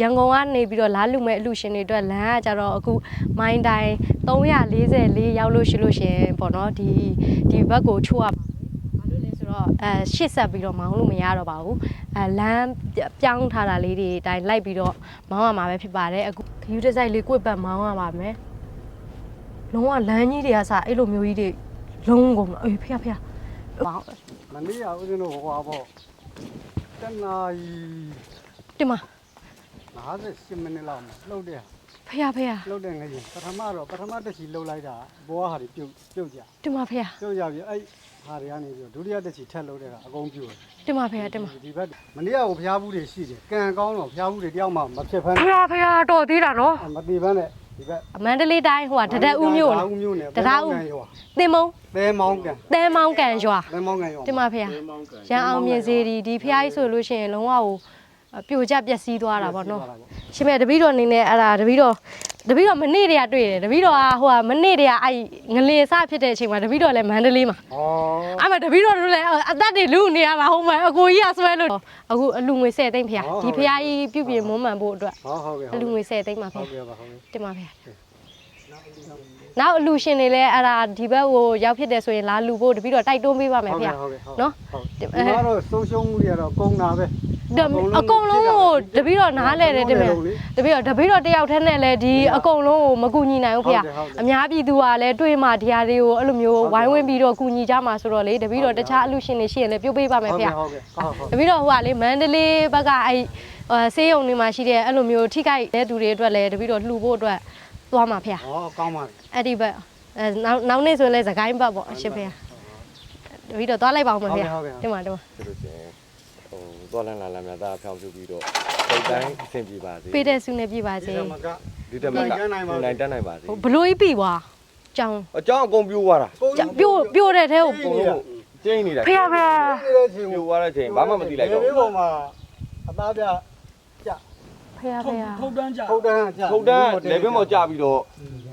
ရန်ကုန်ကနေပြီးတော့လာလူမဲ့အလူရှင်တွေအတွက်လမ်းကကြတော့အခုမိုင်းတိုင်း344ရောက်လို့ရှိလို့ရှရင်ပေါ့နော်ဒီဒီဘက်ကိုချိုးရပါဘာလို့လဲဆိုတော့အဲရှစ်ဆက်ပြီးတော့မောင်းလို့မရတော့ပါဘူးအဲလမ်းပြောင်းထားတာလေးတွေအတိုင်းလိုက်ပြီးတော့မောင်းရမှာပဲဖြစ်ပါတယ်အခုခယူတစ်စိုက်လေးကိုယ့်ဘက်မောင်းရပါမယ်လုံးဝလမ်းကြီးတွေကစအဲ့လိုမျိုးကြီးတွေလုံးကုန်အေးဖေဖေမောင်းမနေ့ကဦးဇင်းတို့ဟိုဟာပေါ့တနာရီတင်မ 58မိနစ်လောက်မှာလှုပ်တဲ့ဟာဖေဖေလှုပ်တဲ့ငရင်ပထမတော့ပထမတစ်ချီလှုပ်လိုက်တာဘောဟာတွေပြုတ်ပြုတ်ကြတင်မဖေပြုတ်ကြပြီးအဲ့ဟာတွေကနေပြီးတော့ဒုတိယတစ်ချီထက်လှုပ်တဲ့ကအကုန်ပြုတ်တင်မဖေတင်မဒီဘက်မနေ့ကဟိုဖျားဘူးတွေရှိတယ်ကံကောင်းတော့ဖျားဘူးတွေတယောက်မှမဖြစ်ဖမ်းဖေဖေတော်သေးတာနော်မတည်ဖမ်းနဲ့ဒီဘက်အမန္တလေးတိုင်းဟိုကတဒက်ဦးမြို့တဒက်ဦးမြို့နယ်တဒက်ဦးရွာသင်မုံသဲမောင်းကံသဲမောင်းကန်ရွာသဲမောင်းကံရွာတင်မဖေရန်အောင်မြင်စေဒီဒီဖះကြီးဆိုလို့ရှိရင်လုံးဝဟို ပြိုကျပျက်စီးသွားတာပေါ့နော်ရှင်မဲတပီတော်အနေနဲ့အဲ့ဒါတပီတော်တပီတော်မနေ့တည်းကတွေ့တယ်တပီတော်ကဟိုကမနေ့တည်းကအဲ့ငလေစဖြစ်တဲ့အချိန်မှာတပီတော်လည်းမန္တလေးမှာဩအဲ့မှာတပီတော်တို့လည်းအသက်တွေလူနေရမှာဟုတ်မယ်အကိုကြီးကဆွဲလို့အခုအလူငွေ10သိန်းဖះဒီဖះကြီးပြုပြင်မွမ်းမံဖို့အတွက်ဟောဟုတ်ကဲ့အလူငွေ10သိန်းပါဖះဟုတ်ကဲ့ပါဟုတ်ကဲ့တင်ပါဗျာနောက်အလူရှင်တွေလည်းအဲ့ဒါဒီဘက်ကိုရောက်ဖြစ်တယ်ဆိုရင်လာလူဖို့တပြီးတော့တိုက်တွန်းပေးပါမယ်ဗျာဟုတ်ကဲ့ဟုတ်နော်ဟုတ်ဒီမှာတော့ဆုံးရှုံးမှုတွေကတော့ကုန်တာပဲ အကုန်လုံးကိုတပြီးတော့နားလဲတယ်တင်မယ်တပြီးတော့တပြီးတော့တယောက်တည်းနဲ့လည်းဒီအကုန်လုံးကိုမကူညီနိုင်ဘူးဗျာအများပြည်သူကလည်းတွေ့မှဒီဟာတွေကိုအဲ့လိုမျိုးဝိုင်းဝန်းပြီးတော့ကူညီကြမှာဆိုတော့လေတပြီးတော့တခြားအလူရှင်တွေရှိရင်လည်းပြုတ်ပေးပါမယ်ဟုတ်ဗျာကဲ့ဟုတ်ကဲ့ဟုတ်ဟုတ်တပြီးတော့ဟိုကလေမန္တလေးဘက်ကအဲ့ဆေးရုံတွေမှာရှိတဲ့အဲ့လိုမျိုးထိခိုက်တဲ့သူတွေအတွက်လည်းတပြီးတော့လှူဖို့အတွက်သွားမှာဗျာဟောကောင်းပါပြီအဲ့ဒီဘက်အဲနောက်နောက်နေ့ဆိုရင်လည်းသခိုင်းဘက်ပေါ့အရှင်ဖေတပီတော့သွားလိုက်ပါဦးမဖေတင်ပါတော့ဆိုလို့ရှိရင်ဟို သွားလန်းလာလန်းများဒါဖြောင်းပြပြီးတော့စိတ်တိုင်းအဆင်ပြေပါစေပေးတဲ့ဆုနဲ့ပြပါစေဒီမကဒီတက်မှာကနိုင်တတ်နိုင်ပါစေဟိုဘလို့ကြီးပြီွာကြောင်အကြောင်းအကုန်ပြိုးသွားတာပြို့ပြို့တဲ့ထဲကိုအကုန်လုံးကျင်းနေတာဖေဖေနေတဲ့ချိန်ပြိုးသွားတဲ့ချိန်ဘာမှမသိလိုက်တော့ဒီဘူးပေါ်မှာအသားပြကြဖေဖေထုတ်တန်းကြထုတ်တန်းကြထုတ်တန်းလေဘင်းပေါ်ကြာပြီးတော့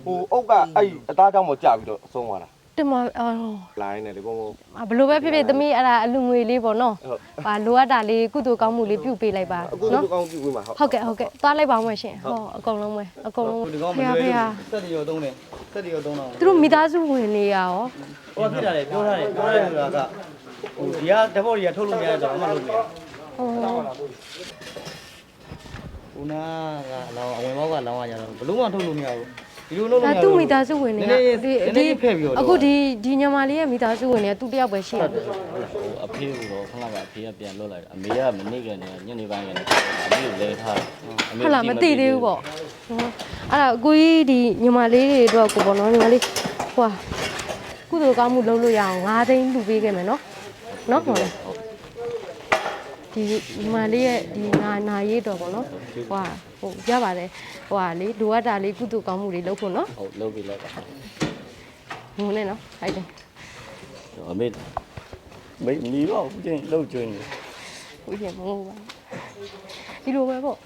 ဟိုအုတ်ကအဲ့အသားကြောင့်ပေါ်ကြာပြီးတော့အဆုံးသွားတာ တင်မအော်လိုင်းနဲ့လေဘုံဘုံ ဘလို့ပဲဖြစ်ဖြစ်သမီးအဲ့ဒါအလူငွေလေးပေါ့နော်ဟုတ်ဟာလိုအပ်တာလေးကုသိုလ်ကောင်းမှုလေးပြုပေးလိုက်ပါအခုနော်ဒီကောင်ပြုတ်ဝင်မှာဟုတ်ဟုတ်ကဲ့ဟုတ်ကဲ့သွားလိုက်ပါဦးမရှင်ဟောအကုန်လုံးပဲအကုန်လုံးဒီကောင်မဖေလွယ်ဖေဘူးစက်တီရောသုံးတယ်စက်တီရောသုံးတော့သူတို့မိသားစုဝင်နေရရောဟိုကဖြစ်တာလေပြောထားတယ်ပြောရတယ်ဆိုတာကဟိုဒီကဓာတ်ပေါ်တွေကထုတ်လို့မရတော့အမှလုပ်နေတယ်ဟောဟိုနာကအလောင်းအဝင်ဘောက်ကလောင်းရကြတော့ဘလို့မှထုတ်လို့မရဘူး ဒီလိုလုပ်လို့ဒါမရသူ့ဘူးမိသားစုဝင်နေနည်းနည်းဒီနည်းနည်းဖဲ့ပြီးတော့အခုဒီဒီညမလေးရဲ့မိသားစုဝင်နေသူတယောက်ပဲရှိတယ်ဟိုအဖေကတော့ခဏကအဖေကပြန်လွတ်လိုက်တာအမေကမနေ့ကနေညနေပိုင်းကနေအမေကိုလဲထားတယ်အဟုတ်လားမသိသေးဘူးပေါ့ဟောအဲ့ဒါအကိုကြီးဒီညီမလေးတွေအတွက်ကိုပေါ့နော်ညီမလေးဟိုဟာကုသိုလ်ကောင်းမှုလုပ်လို့ရအောင်၅သိန်းလူပေးခဲ့မယ်နော်နော်ဟုတ်လားဒီညီမလေးရဲ့ဒီနာနာရေးတော့ပေါ့နော်ဟို ဟာဟိုရပါတယ်ဟိုဟာလေလိုအပ်တာလေးကုသိုလ်ကောင်းမှုတွေလုပ်ဖို့နော်ဟုတ်လုပ်ပြီးလိုက်တာငုံနေနော်ဟုတ်တယ်အမေမေမီတော့ခုချိန်လှုပ်ကျွင်းနေကိုကြီးမဟုတ်ပါဘူးဒီလိုပဲပေါ့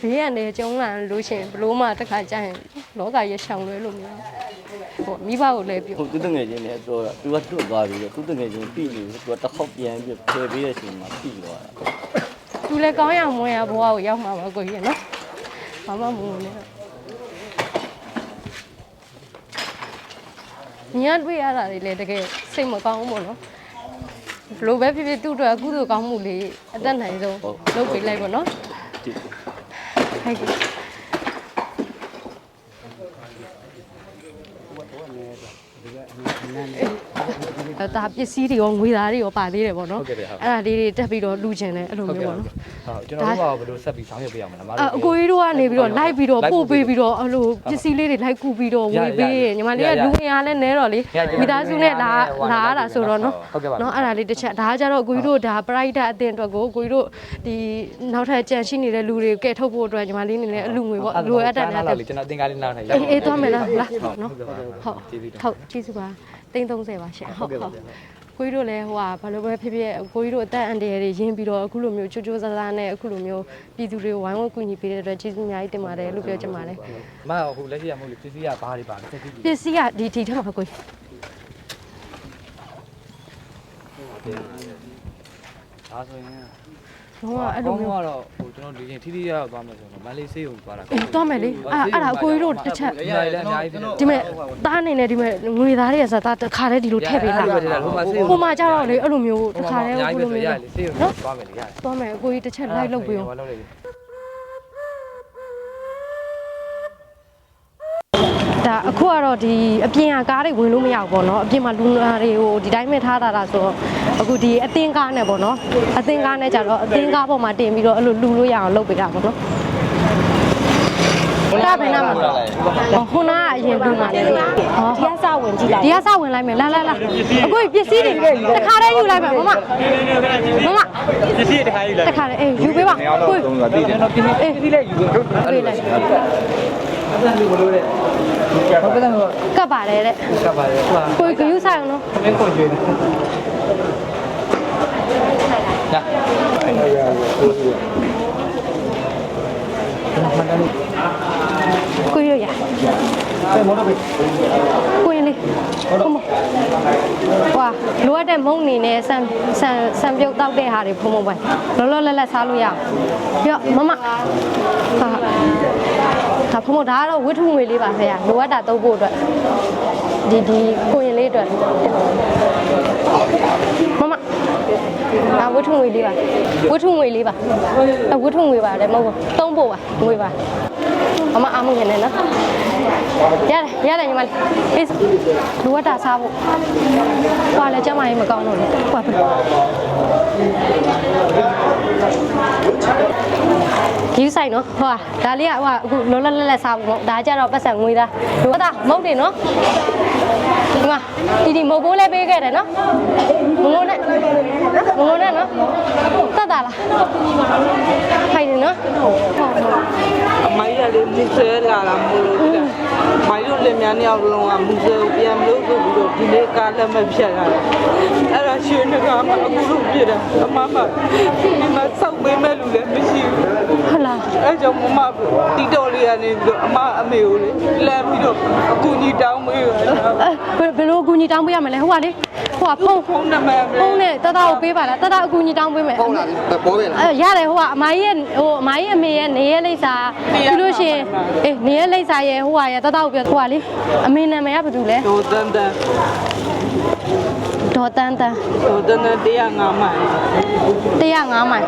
ဘေးရန်နေကျုံလာလို့ရှရင်ဘလို့မှတစ်ခါကြာရင်လောကရဲ့ရှောင်လွဲလို့မရဘူးဟိုမိဘကိုလည်းပြောဟိုသူတငယ်ချင်းလည်းပြောတာသူကတွတ်သွားပြီးတော့သူတငယ်ချင်းပြီးနေသူကတစ်ခေါက်ပြန်ပြီးဖယ်ပေးတဲ့အချိန်မှာပြီးသွားတာသူလည်းကောင်းရမွေးရဘဝကိုရောက်မှာပါကိုကြီးနော် ဘာမှမဟုတ်နဲ့ညတွေ့ရတာတွေလည်းတကယ်စိတ်မကောင်းဘူးပေါ့နော်ဘလို့ပဲဖြစ်ဖြစ်သူ့အတွက်အကုသိုလ်ကောင်းမှုလေးအသက်နိုင်ဆုံးလုပ်ပေးလိုက်ပေါ့နော်ဒီဟုတ်ကဲ့အဲ့ ဒါပစ္စည်းတွေရောငွေသားတွေရောပါသေးတယ်ပေါ့နော်ဟုတ်ကဲ့ဗျဟုတ်အဲ့ဒါလေးတွေတက်ပြီးတော့လူချင်တယ်အဲ့လိုမျိုးပေါ့နော်ဟုတ်ကျွန်တော်တို့ကဘယ်လိုဆက်ပြီးဆောင်ရွက်ပေးရမလဲမအအကိုကြီးတို့ကနေပြီးတော့လိုက်ပြီးတော့ပို့ပေးပြီးတော့အဲ့လိုပစ္စည်းလေးတွေလိုက်ကူပြီးတော့ဝေပေးရညီမလေးကလူငယ်အားလည်းနဲတော့လေမိသားစုနဲ့လာလာရတာဆိုတော့နော်ဟုတ်ကဲ့ပါနော်အဲ့ဒါလေးတစ်ချက်ဒါကကြတော့အကိုကြီးတို့ဒါပရိုက်တာအတင်အတွက်ကိုအကိုကြီးတို့ဒီနောက်ထပ်ကြံရှိနေတဲ့လူတွေကဲထုတ်ဖို့အတွက်ညီမလေးအနေနဲ့အလူငွေပေါ့လူအပ်တယ်များလာတယ်လေကျွန်တော်သင်္ကားလေးနားထိုင်ရအေးအေးသွားမယ်လားလားနော်ဟုတ်ကဲ့ပါဟုတ်ကျေးဇူးတင်ဟုတ်ကျေးဇူးပါ သိန်း30ပါရှင်ဟုတ်ဟုတ်ကိုကြီးတို့လည်းဟိုဟာဘာလို့ပဲဖြစ်ဖြစ်ကိုကြီးတို့အသက်အန္တရာယ်တွေရင်းပြီးတော့အခုလိုမျိုးချိုးချိုးဆားဆားနဲ့အခုလိုမျိုးပြည်သူတွေကိုဝိုင်းဝန်းကူညီပေးတဲ့အတွက်ကျေးဇူးအများကြီးတင်ပါတယ်လို့ပြောချင်ပါတယ်မဟုတ်လက်ရှိရမဟုတ်လေပစ္စည်းကဘားတွေပါလဲဆက်ကြည့်ပစ္စည်းကဒီဒီထက်မှာကိုကြီးဒါဆိုရင်လုံးဝအဲ့လိုမျိုးကတော့ဟို ကျွန်တော်ဒီရင်ထိထိရရောက်သွားမယ်ဆိုတော့မလေးဆေးကိုသွားတာအေးသွားမယ်လေအဲ့အဲ့ဒါအကိုကြီးတို့တစ်ချက်အများကြီးလည်းအများကြီးဖြစ်နေဒီမဲ့တားအနေနဲ့ဒီမဲ့ငွေသားတွေကစတာတစ်ခါတည်းဒီလိုထည့်ပေးလားဟိုမှာဆေးဟိုမှာကြတော့လေအဲ့လိုမျိုးတစ်ခါတည်းအများဟိုကြီးလိုပဲမျိုးရလေဆေးကိုသွားမယ်လေရတယ်သွားမယ်အကိုကြီးတစ်ချက်လိုက်လုပ်ပေးအောင် လုပ်လို က်ဒါအခုကတော့ဒီအပြင်ကကားတွေဝင်လို့မရဘူးပေါ့နော်အပြင်မှာလူနာတွေကိုဒီတိုင်းမဲ့ထားတာလားဆိုတော့အခုဒီအသင်းကားနဲ့ပေါ့နော်အသင်းကားနဲ့ကြတော့အသင်းကားပေါ်မှာတင်ပြီးတော့အဲ့လိုလူလို့ရအောင်လုပ်ပေးတာပေါ့နော်ဒါဘယ်နာမှာဟိုနာကအရင်လူနာတယ်ဟောဒီကစဝင်ကြည့်လိုက်ဒီကစဝင်လိုက်မယ်လာလာလာအခုပစ္စည်းတွေတစ်ခါတည်းယူလိုက်မယ်မမမမပစ္စည်းတစ်ခါယူလိုက်တစ်ခါတည်းအေးယူပေးပါကိုကျွန်တော်ပြင်းတော့ပြင်းအေးဒီလေးယူလို့ပေးလိုက်အဲ့ဒါလူလို့တဲ့ ဟုတ်ကဲ့တော့ကပ်ပါတယ်တဲ့ကပ်ပါလေဟိုကိုကယူဆိုင်အောင်နော်မင်းကိုကျွေးလာကိုရရကိုရင်လေးဟုတ်မဝါလိုအပ်တဲ့မုံနေနဲ့ဆန်ဆန်ဆန်ပြုတ်တောက်တဲ့ဟာတွေဖုံဖုံပဲလောလောလတ်လတ်စားလို့ရအောင်ပြမမဟာဒါ ဖုံဖုံဒါကတော့ဝိထုငွေလေးပါဆရာလိုအပ်တာတုပ်ဖို့အတွက်ဒီဒီကိုရင်လေးအတွက်မမဒါဝိထုငွေလေးပါဝိထုငွေလေးပါအဝိထုငွေပါတယ်မဟုတ်ဘူးသုံးဖို့ပါငွေပါမမအားမငယ်နဲ့နော်ရတယ်ရတယ်ညီမလေးအေးလိုအပ်တာစားဖို့ဟွာလည်းကျမကြီးမကောင်းတော့လေဟွာဘ ယ်ဒီဆိုင်နော်ဟွာဒါလေးကဟွာအခုလောလောလတ်လတ်စားဖို့ဒါကြတော့ပတ်စံငွေသားလိုအပ်တာမဟုတ်တယ်နော်ဒီမှာဒီဒီမုတ်ဘိုးလည်းပေးခဲ့တယ်နော်မငုံနဲ့မငုံနဲ့နော်တတ်တာလားခိုင်တယ်နော်ဟုတ်ဟုတ်အမိုင်းရလေးမူဆဲလာတာမို့လို့တဲ့မိုင်းတို့လက်များနှစ်ယောက်လုံးကမူဆဲကိုပြန်မလို့ဆိုပြီးတော့ဒီနေ့ကားလက်မဖြတ်ရတယ်အဲ့ဒါရှင်နကမှအခုလို့ပြတယ်အမမဒီမှာစောက်ပေးမဲ့လူလည်းမရှိဘူးဟုတ်လား အဲ့ကြောင့်မမတီတော်လေးကနေပြီးတော့အမအမေကိုလေလမ်းပြီးတော့အကူကြီးတောင်းပေးရတယ်အဲဘယ်ဘယ်လိုအကူညီတောင်းပေးရမလဲဟိုကလေဟိုကဖုန်းဖုန်းနံပါတ်ဖုန်းနဲ့တတကိုပေးပါလားတတအကူညီတောင်းပေးမယ်ဟုတ်လားပေါ်ပဲလားအဲရတယ်ဟိုကအမကြီးရဲ့ဟိုအမကြီးအမေရဲ့နေရဲလိပ်စာပြီးလို့ရှိရင်အေးနေရဲလိပ်စာရဲ့ဟိုကရဲ့တတကိုပြောဟိုကလေအမေနာမည်ကဘာတူလဲဒိုတန်တန်ဒေါ်တန်းတန်းဒိုတန်တန်တရားငါမိုင်105မိုင်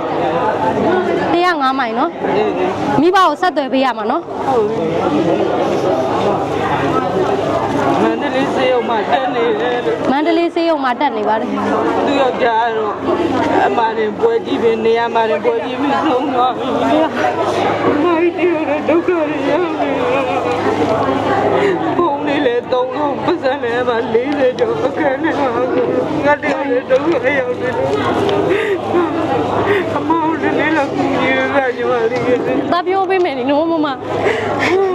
105မိုင်နော်အေးအေးမိဘကိုဆက်သွယ်ပေးရမှာနော်ဟုတ်ပြီမန္တလေးစေးအောင်မှတက်နေတယ်လို့မန္တလေးစေးရုံမှာတက်နေပါတယ်သူယောက်ျားတော့အမရင်ပွဲကြည့်ပြီးနေရာမှာရင်ပွဲကြည့်ပြီးဆုံးသွားပြီ။မိုက်တီရတဲ့ဒုက္ခတွေရောက်နေ။ဘုံလေးလေသုံးလုံးပတ်စံနဲ့မှ40ကျော်အခက်နဲ့ငါတည်း လေဒုက္ခရောက်နေလို့အမောင်လေးလည်းကူညီရတာညီမလေး။တာပြောပေးမယ်နိနော်မမ။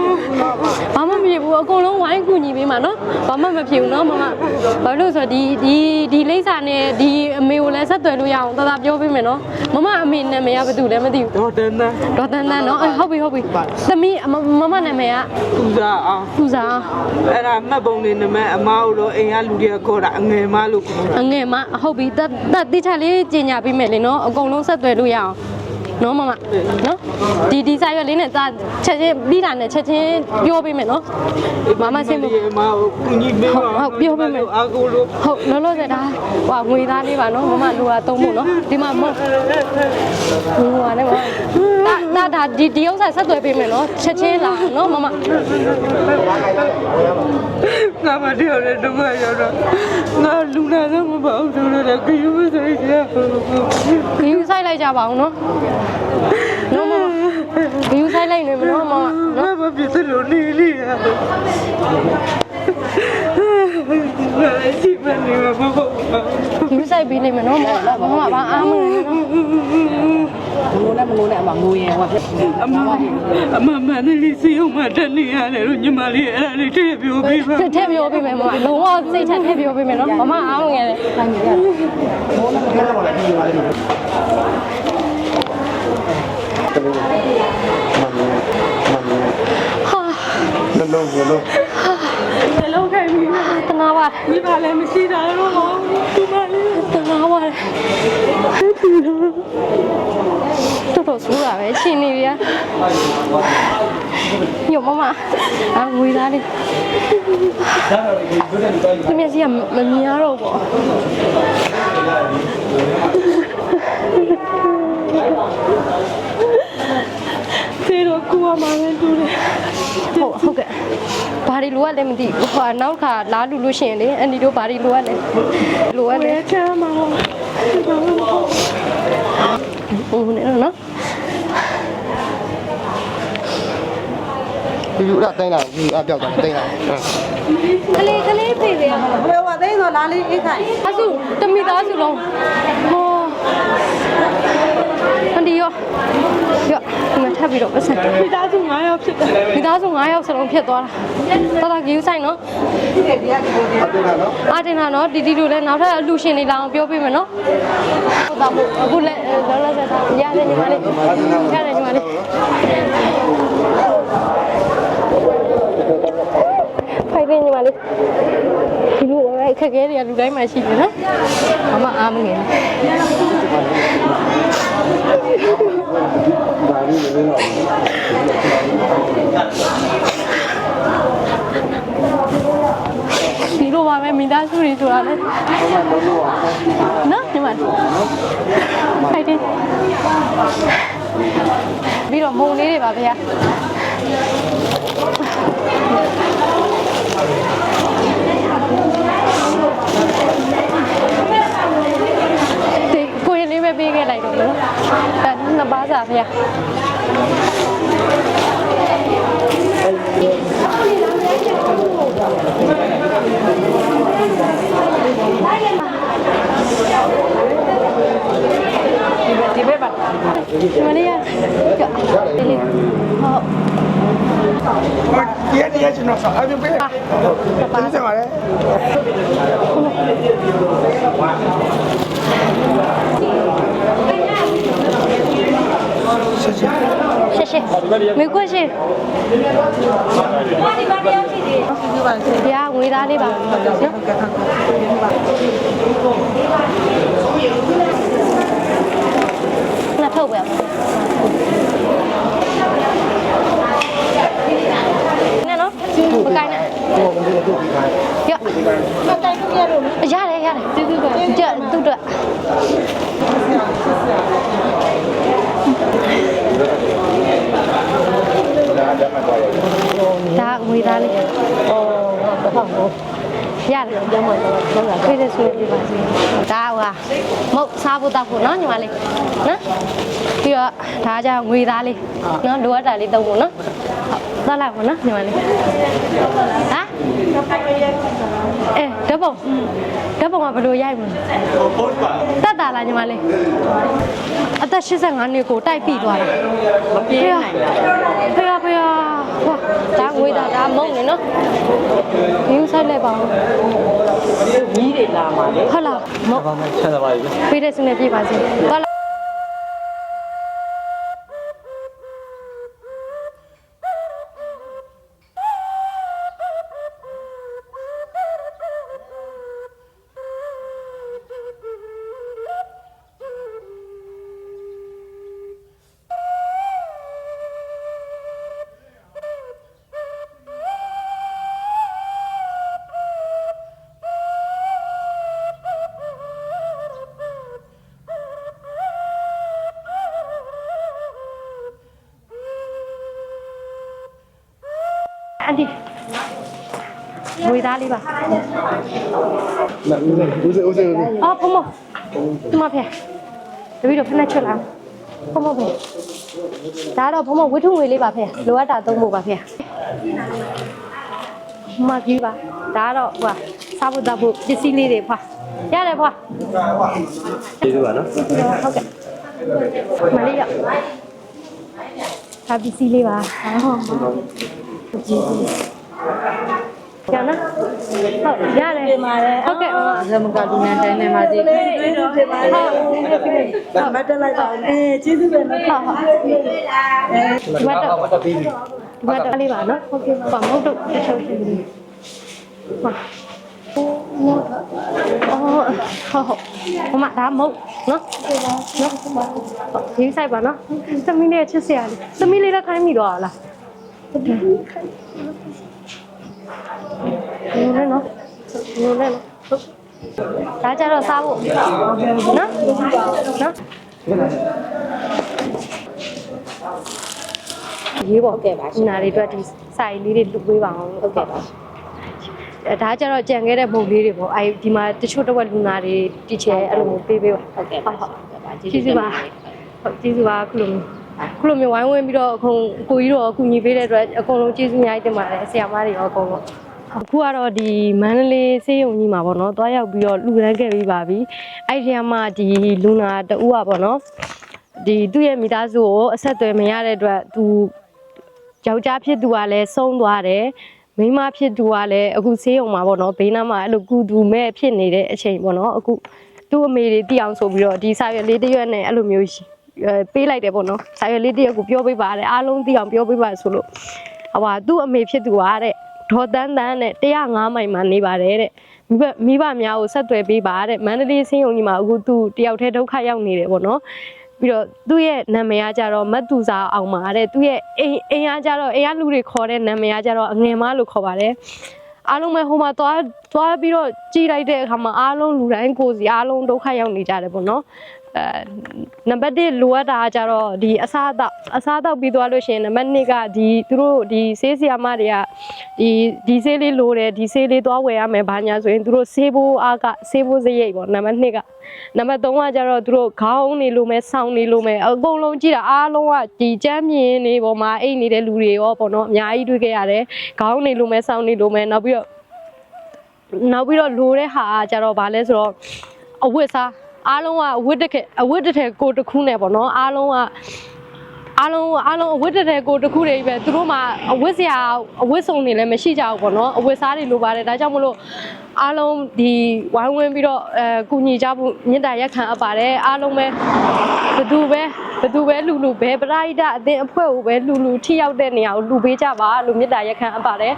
ဘာမှမဖြစ်ဘူးအကုန်လုံးဝိုင်းကူညီပေးမှာနော်။ဘာမှမဖြစ်ဘူးနော်မမ။ဘာလို့လဲဆိုတော့ဒီဒီဒီလိမ့်စာနဲ့ဒီအမေကိုလည်းဆက်သွယ်လို့ရအောင်တသားပြောပေးမယ်နော်။မမအမေနာမည်ကဘာတူလဲမသိဘူးတော့တန်းတန်း။ဒေါ်တန်းတန်းနော်အဲဟုတ်ပြီဟုတ်ပြီ။သမီးမမမနာမည်ကသူစားအောင်သူစားအဲ့ဒါမှတ်ပုံနေနမအမားတို့အိမ်ကလူတွေကခေါ်တာအငယ်မလို့ခေါ်တာအငယ်မဟုတ်ပြီတက်တက်တိချလေးကြီးညာပေးမယ်လေနော်အကုန်လုံးဆက်သွယ်လို့ရအောင် နော်မမနော်ဒီဒီစာရွက်လေးနဲ့သားချက်ချင်းပြီးတာနဲ့ချက်ချင်းပြောပေးမယ်နော်မမစင်မဒီအမားကိုကူညီပေးပါဟုတ်ပြောပေးမယ်အာကိုလို့ဟုတ်လောလောဆယ်ဒါဟွာငွေသားလေးပါနော်မမလိုတာသုံးဖို့နော်ဒီမှာမဟုတ်ဟိုဟာနဲ့မဒါဒါဒါဒီဒီဥစ္စာဆက်သွယ်ပေးမယ်နော်ချက်ချင်းလာနော်မမငါမတည်းရတဲ့ဒုက္ခရောက်တော့ငါလူနာတော့မပေါ့ဘူးလို့လည်းကြည့်မစရိတ်ရဂယူဆိုင်လိုက်ကြပါအောင်နော်နော်မမဂယူဆိုင်လိုက်နေမနော်မမငါမပြစ်လို့နေလိရငါရှိမနေမှာမဟုတ်ဘူးဂယူဆိုင်ပေးနေမနော်မမမမဘာအားမလဲနော်အမအမမနဲ့လေးစီအောင်မတက်နေရတယ်လို့ညီမလေးအဲ့ဒါလေးတည့်ပြောပေးပါထည့်ပြောပေးမယ်မမလုံးဝစိတ်ထက်ထည့်ပြောပေးမယ်နော်မမအားမငယ်လေဟာလုံးလုံး လုံးတနာပါပါမိဘလည်းမရှိတာတော့သူမလေးတနာပါတယ်တော်တော်ဆိုးတာပဲရှင်နေရညမမအငွေသားလေးဒီမျက်စိကမမြင်ရတော့ဘူးပေါ့သေတော့ကိုကမှလည်းတူတယ်ဟုတ်ဟုတ်ကဲ့ ဘာတွေလိုရလဲမသိဘူးဟိုနောက်ခါလာလူလို့ရှိရင်လေအန်ဒီတို့ဘာတွေလိုရလဲလိုရလဲဝဲချမ်းမှာဟိုနေနော်ပြီးပြီးအဲ့တိုင်းလာပြီးအပြောက်သွားတယ်တိုင်းလာကလေးကလေးဖေးဖေးရမှာဘယ်ဝသိန်းဆိုလားလေးအိတ်ခိုင်အစုတမိသားစုလုံးဟော အန်ဒီရောရောဒီမှာထပ်ပြီးတော့ပတ်စံမိသားစု9ယောက်ဖြစ်တယ်မိသားစု9ယောက်စလုံးဖြစ်သွားတာတော်တော်ကြီးဆိုင်နော်အာတင်တာနော်တီတီတို့လည်းနောက်ထပ်အလူရှင်တွေလာအောင်ပြောပြမယ်နော်ဟုတ်တာမို့အခုလည်းလောလောဆယ်ရတယ်ညီမလေးရတယ်ညီမလေးဖိုင်ပင်းညီမလေးဒီလိုပဲအခက်အခဲတွေကလူတိုင်းမှာရှိတယ်နော်မမအားမငယ်နဲ့ ဒီလိုပါပဲမိသားစုတွေဆိုတာလေနော်ညီမလေးဖိုင်တင်ပြီးတော့မုံလေးတွေပါဗျာဒီကိုရင်လေးပဲပေးခဲ့လိုက်တော့နော်အဲနှစ်ပါးစာဗျာဒီဘက်ပါဒီမလေးရကြောက်ဒီလေးဟုတ် ဒီရဒီရကျွန်တော်ဆောအပြင်ပေး ပါ တင်းစင်ပါလေ谢谢， မေခွက်ရှင်ဘုရားငွေသားလေးပါနော်နှစ်ထုပ်ပဲနဲ့နော်မကိုင်းနဲ့ရရတယ်ရတယ်တူတူပဲတူတူ ရတယ်ကျမတော့တော့ခွေးတဲ့ဆွေးပြပါစီ။ဒါဟာမဟုတ်စားဖို့တောက်ဖို့နော်ညီမလေး။နော်။ပြီးတော့ဒါကြငွေသားလေး။နော်လိုအပ်တာလေးတုံးဖို့နော်။ဟုတ် သွားလိုက်ပါနော်ညီမလေး။ဟမ်အဲဓာတ်ပုံဓာတ်ပုံကဘယ်လိုရိုက်မလဲတတ်တာလားညီမလေးအသက်85နှစ်ကိုတိုက်ပြီးသွားတာမပြေးနိုင်တာဖေရဖေရဟောဒါငွေတာဒါမုံနေနော်ယူဆိုင်လိုက်ပါဦးကြီးတွေလာမှာလေဟုတ်လားမုံဘာမှချက်သွားပါပြီဖေးတဲ့စနေပြပါစေသွား အန်ဒီငွေသားလေးပါဦးစဦးစဦးစအော်ဖမဒီမှာဖေတပီတော့ဖက်နဲ့ချွတ်လာဖမဖေဒါတော့ဖမဝိထုငွေလေးပါဖေလိုအပ်တာသုံးဖို့ပါဖေမကြီးပါဒါတော့ဟိုစားဖို့တောက်ဖို့ပစ္စည်းလေးတွေဖွာရတယ်ဖွာကျေးဇူးပါနော်ဟုတ်ကဲ့မလေးရဒါပစ္စည်းလေးပါဟုတ် ကျေးဇူးကျန်နော်ဟုတ်ရတယ်ဒီမှာလေဟုတ်ကဲ့ဇမကလူနန်တိုင်းနေမှာဒီကျေးဇူးတင်ပါတယ်မတ်တက်လိုက်ပါဦးအဲကျေးဇူးပဲနော်ဟုတ်ဟုတ်ဒီမှာတော့ဒီမှာတော့လေးပါနော်ဟုတ်ကဲ့ပါမဟုတ်တော့တချို့ရှင်ပါအော်ဟုတ်ဟုတ်ဟိုမှာဒါမဟုတ်နော်နော်ဒီဆိုင်ပါနော်သမီးလေးချစ်စရာလေးသမီးလေးလည်းခိုင်းမိတော့လား ဒီလိုနော်ဒီလိုနော်ဟုတ်ဒါကြတော့စားဖို့နော်နော်ရေးပေါ့ကဲပါရှင်နာတွေအတွက်ဒီစာရီလေးတွေလုပ်ပေးပါအောင်ဟုတ်ကဲ့ပါအဲဒါကြတော့ကြံခဲ့တဲ့မုံလေးတွေပေါ့အဲဒီမှာတချို့တော့လူနာတွေတီချယ်အဲ့လိုမျိုးပေးပေးပါဟုတ်ကဲ့ဟုတ်ဟုတ်ကျေးဇူးပါဟုတ်ကျေးဇူးပါခုလိုမျိုး ခုလိုမျိုးဝိုင်းဝန်းပြီးတော့အခုကိုကြီးတော့အကူညီပေးတဲ့အတွက်အကုန်လုံးကျေးဇူးအများကြီးတင်ပါတယ်ဆရာမတွေရောအကုန်လုံးအခုကတော့ဒီမန္တလေးစေးရုံကြီးမှာပေါ့နော်တွားရောက်ပြီးတော့လူရန်ခဲ့ပြီးပါပြီအဲ့ဒီမှာဒီလူနာတူอ่ะပေါ့နော်ဒီသူ့ရဲ့မိသားစုကိုအဆက်အသွယ်မရတဲ့အတွက်သူယောက်ျားဖြစ်သူကလည်းဆုံးသွားတယ်မိန်းမဖြစ်သူကလည်းအခုဆေးရုံမှာပေါ့နော်ဘေးနားမှာအဲ့လိုကူတူမဲ့ဖြစ်နေတဲ့အချိန်ပေါ့နော်အခုသူ့အမေတွေတိအောင်ဆိုပြီးတော့ဒီစာရွက်လေးတစ်ရွက်နဲ့အဲ့လိုမျိုးအဲ ပေးလိုက်တယ်ပေါ့နော်စာရွက်လေးတစ်ရွက်ကိုပြောပေးပါတယ်အားလုံးတိအောင်ပြောပေးပါဆိုလို့ဟိုပါသူ့အမေဖြစ်သူကတဲ့ဒေါ်တန်းတန်းနဲ့105မိုင်မှာနေပါတယ်တဲ့မိဘမိဘများကိုဆက်သွယ်ပေးပါတဲ့မန္တလေးစင်းုံကြီးမှာအခုသူတယောက်တည်းဒုက္ခရောက်နေတယ်ပေါ့နော်ပြီးတော့သူ့ရဲ့နာမည်ကကြတော့မတ်တူစာအောင်ပါတဲ့သူ့ရဲ့အိမ်အိမ်ကကြတော့အိမ်ကလူတွေခေါ်တဲ့နာမည်ကကြတော့အငယ်မလို့ခေါ်ပါတယ်အားလုံးပဲဟိုမှာသွားသွားပြီးတော့ကြည်လိုက်တဲ့အခါမှာအားလုံးလူတိုင်းကိုယ်စီအားလုံးဒုက္ခရောက်နေကြတယ်ပေါ့နော် အဲနံပါတ်1လိုအပ်တာကကြတော့ဒီအစားအသောက်အစားအသောက်ပြီးသွားလို့ရှိရင်နံပါတ်2ကဒီသူတို့ဒီဆေးဆီယာမတွေကဒီဒီဆေးလေးလိုတယ်ဒီဆေးလေးသွားဝယ်ရမယ်ဘာညာဆိုရင်သူတို့ဆေးဖို့အားကဆေးဖို့စရိတ်ပေါ့နံပါတ်2ကနံပါတ်3ကကြတော့သူတို့ခေါင်းနေလိုမယ်ဆောင်းနေလိုမယ်အကုန်လုံးကြည့်တာအားလုံးကဒီကြမ်းမြင်နေပေါ်မှာအိတ်နေတဲ့လူတွေရောပေါ့နော်အများကြီးတွေ့ခဲ့ရတယ်ခေါင်းနေလိုမယ်ဆောင်းနေလိုမယ်နောက်ပြီးတော့နောက်ပြီးတော့လိုတဲ့ဟာကကြတော့ဗာလဲဆိုတော့အဝတ်စား အားလုံးကအဝတ်တစ်ခက်အဝတ်တစ်ထည်ကိုတစ်ခုနဲ့ပေါ့နော်အားလုံးကအားလုံးအားလုံးအဝတ်တစ်ထည်ကိုတစ်ခုတည်းပဲသူတို့မှအဝတ်စရာအဝတ်စုံတွေလည်းမရှိကြဘူးပေါ့နော်အဝတ်စားတွေလိုပါတယ်ဒါကြောင့်မလို့အားလုံးဒီဝိုင်းဝန်းပြီးတော့အဲကုညီကြဖို့မြင့်တာရက်ခံအပ်ပါတယ်အားလုံးပဲဘသူပဲ ဘသူပဲလူလူပဲပရိဒအသင်းအဖွဲ့ကိုပဲလူလူထိရောက်တဲ့နေရာကိုလူပေးကြပါလို့မြင့်တာရက်ခံအပ်ပါတယ်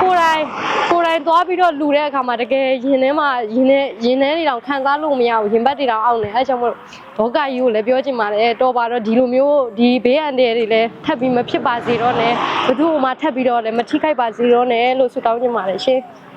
ကိုယ်တိုင်ကိုယ်တိုင်သွားပြီးတော့လူတဲ့အခါမှာတကယ်ရင်ထဲမှာရင်ထဲရင်ထဲတွေတောင်ခံစားလို့မရဘူးရင်ဘတ်တွေတောင်အောက်နေအဲကြောင့်မလို့ဒေါကကြီးကိုလည်းပြောချင်ပါတယ်တော့ပါတော့ဒီလိုမျိုးဒီဘေးအန္တရာယ်တွေလည်းထပ်ပြီးမဖြစ်ပါစေတော့နဲ့ဘသူ့ဟိုမှာထပ်ပြီးတော့လည်းမထိခိုက်ပါစေတော့နဲ့လို့ဆုတောင်းချင်ပါတယ်ရှင်။